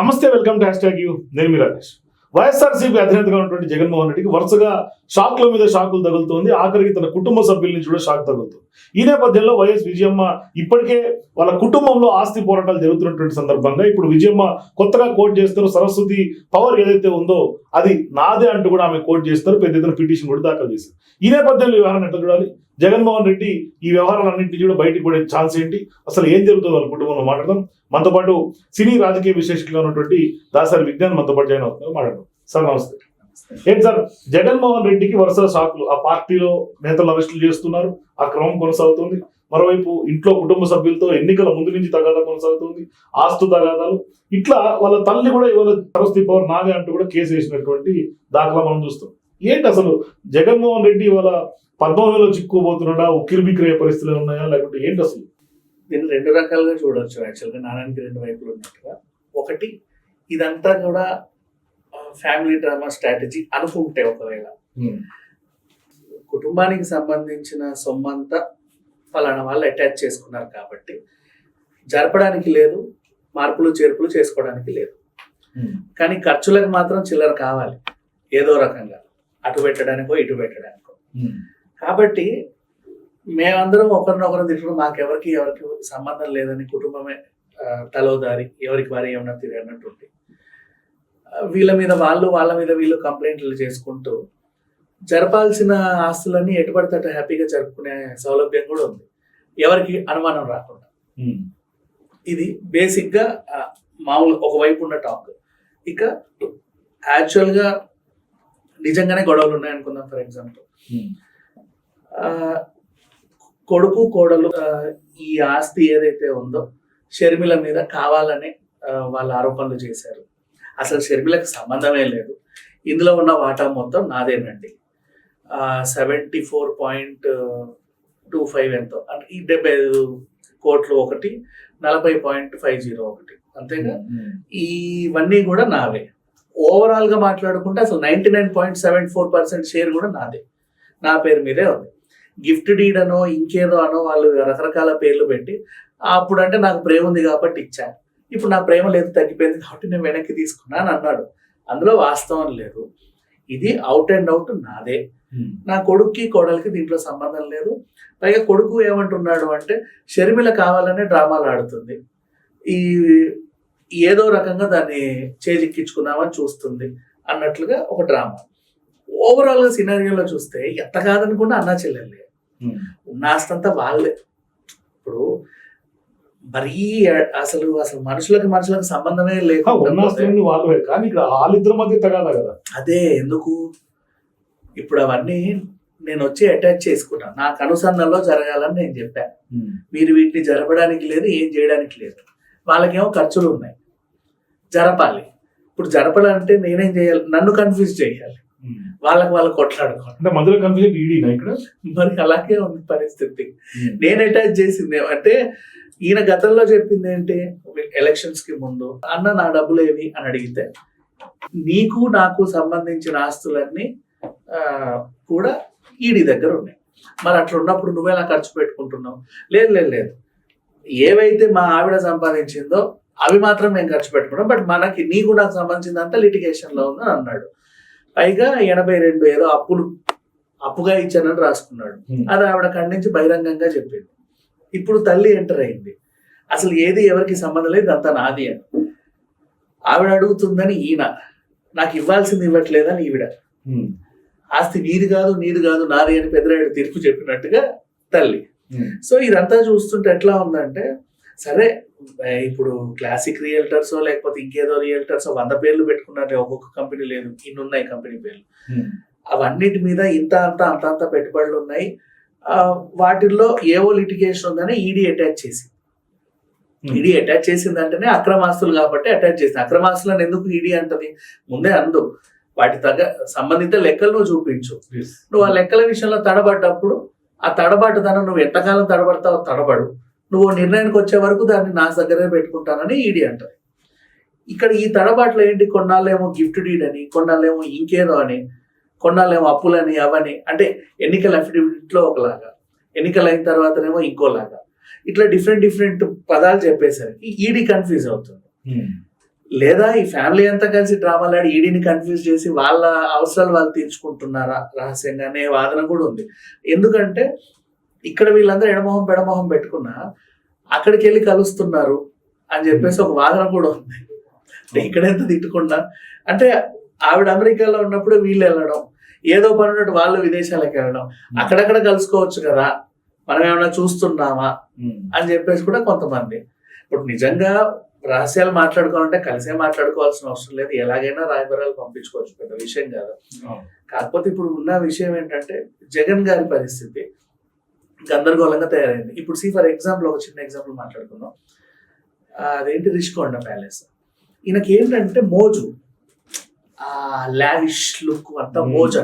నమస్తే welcome to hashtag U. నేను మీ రాజేష్. వైఎస్ఆర్సీపీ అధినేతగా ఉన్నటువంటి జగన్మోహన్ రెడ్డికి వరుసగా షాక్ల మీద షాకులు తగులుతోంది. ఆఖరికి తన కుటుంబ సభ్యుల నుంచి కూడా షాక్ తగులుతుంది. ఈ నేపథ్యంలో వైఎస్ విజయమ్మ ఇప్పటికే వాళ్ళ కుటుంబంలో ఆస్తి పోరాటాలు జరుగుతున్నటువంటి సందర్భంగా ఇప్పుడు విజయమ్మ కొత్తగా కోట్ చేస్తారు సరస్వతి పవర్ ఏదైతే ఉందో అది నాదే అంటూ కూడా ఆమె కోట్ చేస్తారు పెద్ద ఎత్తున పిటిషన్ కూడా దాఖలు చేశారు ఈ నేపథ్యంలో వ్యవహారం ఎట్లా చూడాలి? జగన్మోహన్ రెడ్డి ఈ వ్యవహారాలన్నింటినీ కూడా బయటికి పడే ఛాన్స్ ఏంటి? అసలు ఏం జరుగుతుందో వాళ్ళ కుటుంబంలో మాట్లాడదాం. మనతో పాటు సినీ రాజకీయ విశ్లేషకులుగా ఉన్నటువంటి దాసరి విజ్ఞాన్ మనతో పాటు జాయిన్ అవుతున్నారు. మాట్లాడదాం. సార్ నమస్తే. ఏంటి సార్ జగన్మోహన్ రెడ్డికి వరుస షాకులు. ఆ పార్టీలో నేతలు అరెస్టులు చేస్తున్నారు. ఆ క్రమం కొనసాగుతుంది. మరోవైపు ఇంట్లో కుటుంబ సభ్యులతో ఎన్నికల ముందు నుంచి తగాదా కొనసాగుతుంది. ఆస్తు తగాదాలు. ఇట్లా వాళ్ళ తల్లి కూడా ఇవాళ సరస్వతి పవర్ నాదే అంటూ కూడా కేసు వేసినటువంటి దాఖలా మనం చూస్తాం ఏంటి అసలు జగన్మోహన్ రెడ్డి ఇవాళ పద్మలో చిక్కుపోతున్నాడా ఉక్కిరి బిక్కిరే పరిస్థితులు ఉన్నాయా? లేకుంటే ఏంటి అసలు? దీన్ని రెండు రకాలుగా చూడొచ్చు. యాక్చువల్గా నాణానికి రెండు వైపులు ఉన్నట్టుగా. ఒకటి ఇదంతా కూడా ఫ్యామిలీ డ్రామా స్ట్రాటజీ అనుకుంటే ఒకవేళ. కుటుంబానికి సంబంధించిన సొమ్మంతా ఫలానా వాళ్ళు అటాచ్ చేసుకున్నారు కాబట్టి జరపడానికి లేదు మార్పులు చేర్పులు చేసుకోవడానికి లేదు. కానీ ఖర్చులకు మాత్రం చిల్లర కావాలి. ఏదో రకంగా. అటు పెట్టడానికో ఇటు పెట్టడానికో. కాబట్టి మేమందరం ఒకరినొకరు తిట్టుకుని మాకెవరికి ఎవరికి సంబంధం లేదని కుటుంబమే ఆ, తలోదారి ఎవరికి వారి ఏమన్నా తిరిగినట్టుంది వీళ్ళ మీద వాళ్ళు వాళ్ళ మీద వీళ్ళు కంప్లైంట్లు చేసుకుంటూ జరపాల్సిన ఆస్తులన్నీ ఎటుపడితే అటు హ్యాపీగా జరుపుకునే సౌలభ్యం కూడా ఉంది. ఎవరికి అనుమానం రాకుండా. ఇది బేసిక్గా మామూలు ఒకవైపు ఉన్న టాక్. ఇక యాక్చువల్గా నిజంగానే గొడవలు ఉన్నాయనుకుందాం ఫర్ ఎగ్జాంపుల్. కొడుకు కోడలు ఈ ఆస్తి ఏదైతే ఉందో షర్మిల మీద కావాలని వాళ్ళ ఆరోపణలు చేశారు. అసలు షర్మిలకు సంబంధమే లేదు. ఇందులో ఉన్న వాటా మొత్తం నాదేనండి. Seventy four point two five ఎంతో. అంటే ఈ డెబ్బై ఐదు కోట్లు ఒకటి నలభై పాయింట్ ఫైవ్ జీరో ఒకటి. అంతేగా ఇవన్నీ కూడా నావే. ఓవరాల్గా మాట్లాడుకుంటే అసలు ninety nine point seven four percent share కూడా నాదే. నా పేరు మీదే ఉంది. గిఫ్ట్ డీడ్ అనో ఇంకేదో అనో వాళ్ళు రకరకాల పేర్లు పెట్టి అప్పుడు అంటే నాకు ప్రేమ ఉంది కాబట్టి ఇచ్చాను ఇప్పుడు నా ప్రేమ లేదు తగ్గిపోయింది కాబట్టి నేను వెనక్కి తీసుకున్నాను అన్నాడు. అందులో వాస్తవం లేదు. ఇది అవుట్ అండ్ అవుట్ నాదే. నా కొడుక్కి కోడలికి దీంట్లో సంబంధం లేదు. పైగా కొడుకు ఏమంటున్నాడు అంటే షర్మిల కావాలనే డ్రామాలు ఆడుతుంది. ఈ ఏదో రకంగా దాన్ని చేజిక్కించుకుందామని చూస్తుంది అన్నట్లుగా ఒక డ్రామా. ఓవరాల్గా సినారియోలో చూస్తే ఎంత కాదనుకున్నా అన్నా చెల్లెలే ఉన్న ఆస్తంతా వాళ్ళే. ఇప్పుడు మరీ అసలు అసలు మనుషులకి మనుషులకు సంబంధమే లేకుండా వాళ్ళవే కానీ ఇక్కడ వాళ్ళిద్దరి మధ్య తగాదా కదా. అదే ఎందుకు? ఇప్పుడు అవన్నీ నేను వచ్చి అటాచ్ చేసుకున్నాను నాకు అనుసంధానంలో జరగాలని నేను చెప్పాను మీరు వీటిని జరపడానికి లేదు ఏం చేయడానికి లేదు. వాళ్ళకేమో ఖర్చులు ఉన్నాయి. జరపాలి. ఇప్పుడు జరపాలంటే నేనేం చేయాలి? నన్ను కన్ఫ్యూజ్ చేయాలి. వాళ్ళకి వాళ్ళు కొట్లాడుకోవాలి అంటే మధ్యలో కన్ఫ్యూజన్ ఈడీనా ఇక్కడ? మరి అలాగే ఉంది పరిస్థితి. నేను అటాచ్ చేసింది అంటే ఈయన గతంలో చెప్పింది ఏంటి? ఎలక్షన్స్కి ముందు అన్న నా డబ్బులు ఏవి? అని అడిగితే నీకు నాకు సంబంధించిన ఆస్తులన్నీ ఆ, కూడా ఈడి దగ్గర ఉన్నాయి. మరి అట్లా ఉన్నప్పుడు నువ్వెలా ఖర్చు పెట్టుకుంటున్నావు. లేదు లేదు లేదు. ఏవైతే మా ఆవిడ సంపాదించిందో అవి మాత్రం నేను ఖర్చు పెట్టుకున్నాం బట్ మనకి నీకు నాకు సంబంధించిందంతా litigation లో ఉందని అన్నాడు. పైగా ఎనభై రెండు ఏదో అప్పులు అప్పుగా ఇచ్చానని రాసుకున్నాడు. అది ఆవిడ ఖండించి బహిరంగంగా చెప్పింది ఇప్పుడు తల్లి ఎంటర్ అయింది. అసలు ఏది ఎవరికి సంబంధం లేదు అంతా నాది అని. ఆవిడ అడుగుతుందని ఈయన నాకు ఇవ్వాల్సింది ఇవ్వట్లేదని ఈవిడ? ఆస్తి నీది కాదు నీది కాదు నాది అని పెద్దరాయుడు తీర్పు చెప్పినట్టుగా తల్లి. సో ఇదంతా చూస్తుంటే ఎట్లా ఉందంటే సరే ఇప్పుడు క్లాసిక్ రియల్టర్స్ లేకపోతే ఇంకేదో రియల్టర్స్ వంద పేర్లు పెట్టుకున్నారు ఒక్కొక్క కంపెనీ లేదు. ఇన్ని ఉన్నాయి కంపెనీ పేర్లు అవన్నిటి మీద ఇంత అంత అంత అంత పెట్టుబడులు ఉన్నాయి. ఆ, వాటిల్లో ఏవో లిటిగేషన్ ఉందని ఈడీ అటాచ్ చేసి. ఈడీ అటాచ్ చేసిందంటేనే అక్రమాస్తులు కాబట్టి అటాచ్ చేసింది అక్రమాస్తులను ఎందుకు ఈడీ అంటది? ముందే అందు. వాటి తగ్గ సంబంధిత లెక్కలు నువ్వు చూపించు. నువ్వు ఆ లెక్కల విషయంలో తడబడ్డప్పుడు ఆ తడబాటుదనం నువ్వు ఎంతకాలం తడబడతావో తడబడు. నువ్వు నిర్ణయానికి వచ్చే వరకు దాన్ని నా దగ్గరే పెట్టుకుంటానని ఈడీ అంటది. ఇక్కడ ఈ తడబాట్లు ఏంటి? కొన్నాళ్ళేమో గిఫ్ట్ డీడ్ అని కొన్నాళ్ళేమో ఇంకేదో అని కొన్నాళ్ళేమో అప్పులని అవని అంటే ఎన్నికల అఫిడవిట్లో ఒకలాగా ఎన్నికలు అయిన తర్వాతనేమో ఇంకోలాగా. ఇట్లా డిఫరెంట్ డిఫరెంట్ పదాలు చెప్పేసరికి ఈడీ కన్ఫ్యూజ్ అవుతుంది. లేదా ఈ ఫ్యామిలీ అంతా కలిసి డ్రామాలు ఆడి ఈడీని కన్ఫ్యూజ్ చేసి వాళ్ళ అవసరాలు వాళ్ళు తీర్చుకుంటున్నారా? రహస్యంగా అనే వాదన కూడా ఉంది. ఎందుకంటే ఇక్కడ వీళ్ళందరూ ఎడమొహం పెడమొహం పెట్టుకున్నా అక్కడికి వెళ్ళి కలుస్తున్నారు అని చెప్పేసి ఒక వాదన కూడా ఉంది. అంటే ఇక్కడ ఎంత తిట్టుకున్నా? అంటే ఆవిడ అమెరికాలో ఉన్నప్పుడు వీళ్ళు వెళ్ళడం ఏదో పని ఉన్నట్టు వాళ్ళు విదేశాలకు వెళ్ళడం అక్కడక్కడ కలుసుకోవచ్చు కదా మనం ఏమైనా చూస్తున్నామా అని చెప్పేసి కూడా కొంతమంది. ఇప్పుడు నిజంగా రహస్యాలు మాట్లాడుకోవాలంటే కలిసే మాట్లాడుకోవాల్సిన అవసరం లేదు. ఎలాగైనా రాయబరాలు పంపించుకోవచ్చు పెద్ద విషయం కాదు. కాకపోతే ఇప్పుడు ఉన్న విషయం ఏంటంటే జగన్ గారి పరిస్థితి. గందరగోళంగా తయారైంది. ఇప్పుడు సి ఫర్ ఎగ్జాంపుల్ ఒక చిన్న ఎగ్జాంపుల్ మాట్లాడుకుందాం. అదేంటి రిషికొండ ప్యాలెస్? ఈయనకి ఏంటంటే మోజు. ఆ లావిష్ లుక్ అంతా మోజు.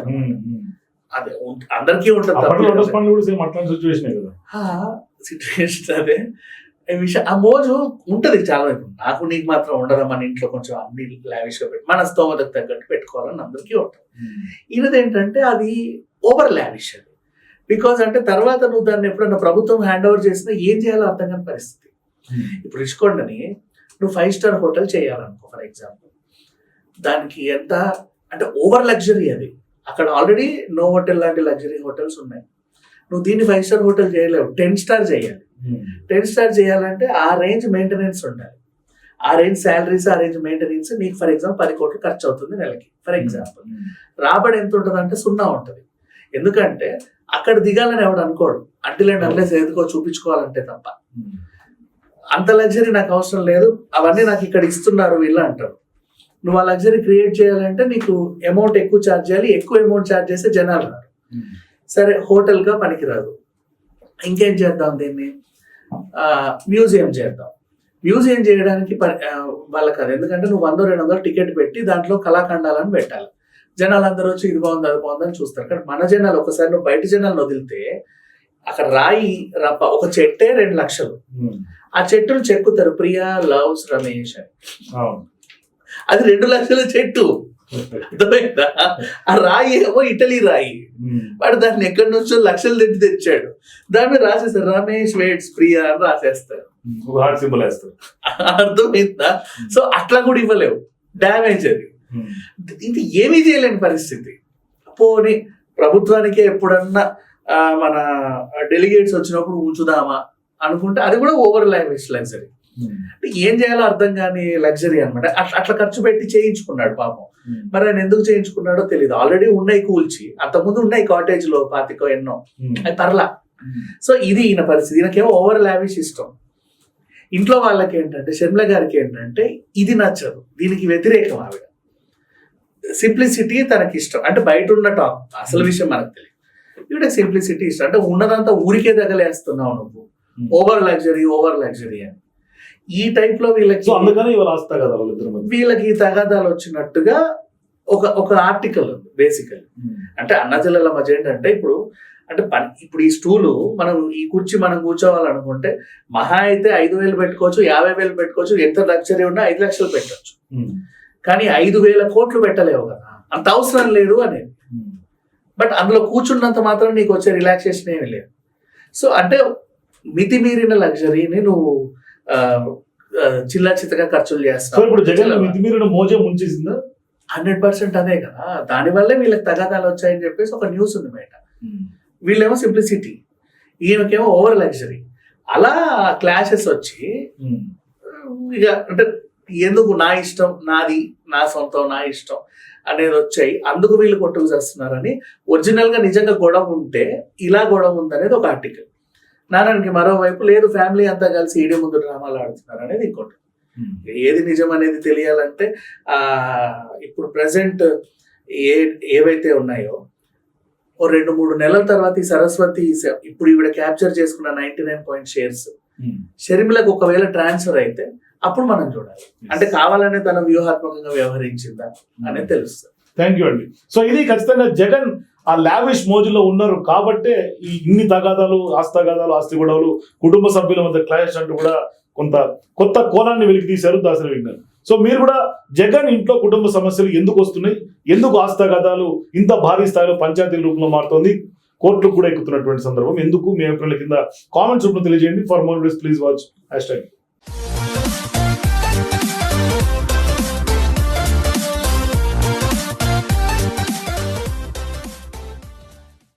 అదే అందరికీ ఉంటుంది సిచ్యువేషన్ అదే. విషయం ఆ మోజు ఉంటది చాలా ఇప్పుడు నాకు నీకు మాత్రం ఉండదా మన ఇంట్లో కొంచెం అన్ని లావిష్గా పెట్టి మన స్తోమతకు తగ్గట్టు పెట్టుకోవాలని అందరికీ ఉంటుంది. ఈయనది ఏంటంటే అది ఓవర్ లావిష్ అది. బికాజ్ అంటే తర్వాత నువ్వు దాన్ని ఎప్పుడన్నా ప్రభుత్వం హ్యాండ్ ఓవర్ చేసినా ఏం చేయాలో అర్థం కాని పరిస్థితి. ఇప్పుడు రిషికొండని నువ్వు ఫైవ్ స్టార్ హోటల్ చేయాలనుకో ఫర్ ఎగ్జాంపుల్ దానికి ఎంత అంటే ఓవర్ లగ్జరీ అది. అక్కడ ఆల్రెడీ నో హోటల్ లాంటి లగ్జరీ హోటల్స్ ఉన్నాయి. నువ్వు దీన్ని ఫైవ్ స్టార్ హోటల్ చేయలేవు టెన్ స్టార్ చేయాలి. టెన్ స్టార్ చేయాలంటే ఆ రేంజ్ మెయింటెనెన్స్ ఉండాలి. ఆ రేంజ్ శాలరీస్ ఆ రేంజ్ మెయింటెనెన్స్ నీకు ఫర్ ఎగ్జాంపుల్ పది కోట్లు ఖర్చు అవుతుంది నెలకి. ఫర్ ఎగ్జాంపుల్ రాబడి ఎంత ఉంటుంది అంటే సున్నా ఉంటుంది. ఎందుకంటే అక్కడ దిగాలని ఎవడు అనుకోడు. అంటిలేండి అన్లెస్ ఎందుకో చూపించుకోవాలంటే తప్ప. అంత లగ్జరీ నాకు అవసరం లేదు. అవన్నీ నాకు ఇక్కడ ఇస్తున్నారు వీళ్ళు అంటారు. నువ్వు ఆ లగ్జరీ క్రియేట్ చేయాలంటే నీకు అమౌంట్ ఎక్కువ ఛార్జ్ చేయాలి. ఎక్కువ అమౌంట్ ఛార్జ్ చేస్తే జనాలు రారు. సరే హోటల్గా పనికిరాదు. ఇంకేం చేద్దాం దీన్ని? మ్యూజియం చేద్దాం. మ్యూజియం చేయడానికి వాళ్ళకి అది ఎందుకంటే నువ్వు వంద రెండు వందలు టికెట్ పెట్టి దాంట్లో కళాఖండాలను పెట్టాలి. జనాలు అందరూ వచ్చి ఇది బాగుంది అది బాగుంది అని చూస్తారు. కానీ మన జనాలు ఒకసారి నువ్వు బయట జనాలను వదిలితే అక్కడ రాయి రప్ప ఒక చెట్టే రెండు లక్షలు. ఆ చెట్టును చెక్కుతారు ప్రియా లవ్స్ రమేష్ అని. అది రెండు లక్షల చెట్టు. అర్థమైందా? ఆ రాయి ఏమో ఇటలీ రాయి. వాడు దాన్ని ఎక్కడి నుంచో లక్షలు తెచ్చి తెచ్చాడు. దాని మీద రాసేస్తారు రమేష్ వేట్స్ ప్రియా అని రాసేస్తారు. సింబల్ వేస్తారు. అర్థమైందా? సో అట్లా కూడా ఇవ్వలేవు. డ్యామేజ్ అది. ఇది ఏమీ చేయలేని పరిస్థితి. పోనీ ప్రభుత్వానికే ఎప్పుడన్నా మన డెలిగేట్స్ వచ్చినప్పుడు ఉంచుదామా అనుకుంటే అది కూడా ఓవర్ లాంగ్వేజ్ లగ్జరీ. అంటే ఏం చేయాలో అర్థం కాని లగ్జరీ అనమాట అట్లా అట్లా ఖర్చు పెట్టి చేయించుకున్నాడు పాపం. మరి ఆయన ఎందుకు చేయించుకున్నాడో తెలియదు ఆల్రెడీ ఉన్నాయి కూల్చి. అంతకుముందు ఉన్నాయి కాటేజ్లో పాతికో ఎన్నో. అది పర్లా. సో ఇది ఈయన పరిస్థితి. ఈయనకేమో ఓవర్ లావిష్ ఇష్టం. ఇంట్లో వాళ్ళకి ఏంటంటే షర్మిల గారికి ఏంటంటే ఇది నచ్చదు. దీనికి వ్యతిరేకం ఆవిడ. సింప్లిసిటీ తనకి ఇష్టం అంటే బయట ఉన్న టాక్ అసలు విషయం మనకు తెలియదు. ఈవిడ సింప్లిసిటీ ఇష్టం. అంటే ఉన్నదంతా ఊరికే తగలేస్తున్నావు నువ్వు. ఓవర్ లగ్జరీ ఓవర్ లగ్జరీ అని. ఈ టైప్లో వీళ్ళకి అందుకని వీళ్ళకి ఈ తగాదాలు వచ్చినట్టుగా ఒక ఒక ఆర్టికల్ ఉంది బేసికల్ అంటే అన్నచెల్లెల మధ్య ఏంటంటే ఇప్పుడు అంటే పని ఇప్పుడు ఈ స్టూలు మనం ఈ కుర్చీ మనం కూర్చోవాలనుకుంటే మహా అయితే ఐదు వేలు పెట్టుకోవచ్చు యాభై వేలు పెట్టుకోవచ్చు ఎంత లక్షరీ ఉన్నా ఐదు లక్షలు పెట్టచ్చు. కానీ ఐదు వేల కోట్లు పెట్టలేవు కదా. అంత అవసరం లేదు అనేది బట్ అందులో కూర్చున్నంత మాత్రం నీకు వచ్చే రిలాక్సేషన్ ఏమీ లేదు. సో అంటే మితిమీరిన లగ్జరీని నువ్వు చిల్లా చిత్తగా ఖర్చులు చేస్తావు. ఇప్పుడు జగన్ మితిమీరిన మోజే ముంచేసిందా? హండ్రెడ్ పర్సెంట్ అదే కదా. దానివల్లే వీళ్ళకి తగాదాలు వచ్చాయని చెప్పేసి ఒక న్యూస్ ఉంది బయట. వీళ్ళేమో సింప్లిసిటీ ఈయనకేమో ఓవర్ లగ్జరీ అలా క్లాషెస్ వచ్చి ఇక అంటే ఎందుకు నా ఇష్టం? నాది. నా సొంతం నా ఇష్టం అనేది వచ్చాయి. అందుకు వీళ్ళు కొట్టుకు చేస్తున్నారని ఒరిజినల్గా నిజంగా గొడవ ఉంటే ఇలా గొడవ ఉందనేది ఒక ఆర్టికల్. నారాయణకి మరోవైపు లేదు ఫ్యామిలీ అంతా కలిసి ఈడే ముందు డ్రామాలు ఆడుతున్నారు అనేది ఇంకోటి. ఏది నిజం అనేది తెలియాలంటే ఆ ఇప్పుడు ప్రజెంట్ ఏ ఏవైతే ఉన్నాయో ఓ రెండు మూడు నెలల తర్వాత ఈ సరస్వతి ఇప్పుడు ఈవిడ క్యాప్చర్ చేసుకున్న నైన్టీ నైన్ పాయింట్ షేర్స్. షర్మిలకు ఒకవేళ ట్రాన్స్ఫర్ అయితే అప్పుడు మనం చూడాలి. అంటే కావాలనే తన వ్యూహాత్మకంగా వ్యవహరించిందా అనేది తెలుస్తుంది. థ్యాంక్ యూ అండి సో ఇది ఖచ్చితంగా జగన్ ఆ లావిష్ మోజులో ఉన్నారు కాబట్టే ఈ ఇన్ని తగాదాలు ఆస్తగాదాలు ఆస్తి గొడవలు కుటుంబ సభ్యుల మధ్య క్లాష్ అంటూ కూడా కొంత కొత్త కోణాన్ని వెలికి తీశారు దాసరి విజ్ఞాన్ సో మీరు కూడా జగన్ ఇంట్లో కుటుంబ సమస్యలు ఎందుకు వస్తున్నాయి? ఎందుకు ఆస్తగాదాలు ఇంత భారీ స్థాయిలో పంచాయతీ రూపంలో మారుతోంది? కోర్టుకు కూడా ఎక్కుతున్నటువంటి సందర్భం. ఎందుకు? మీ అభిప్రాయాల కింద కామెంట్స్ రూపంలో తెలియజేయండి. For more please watch hashtag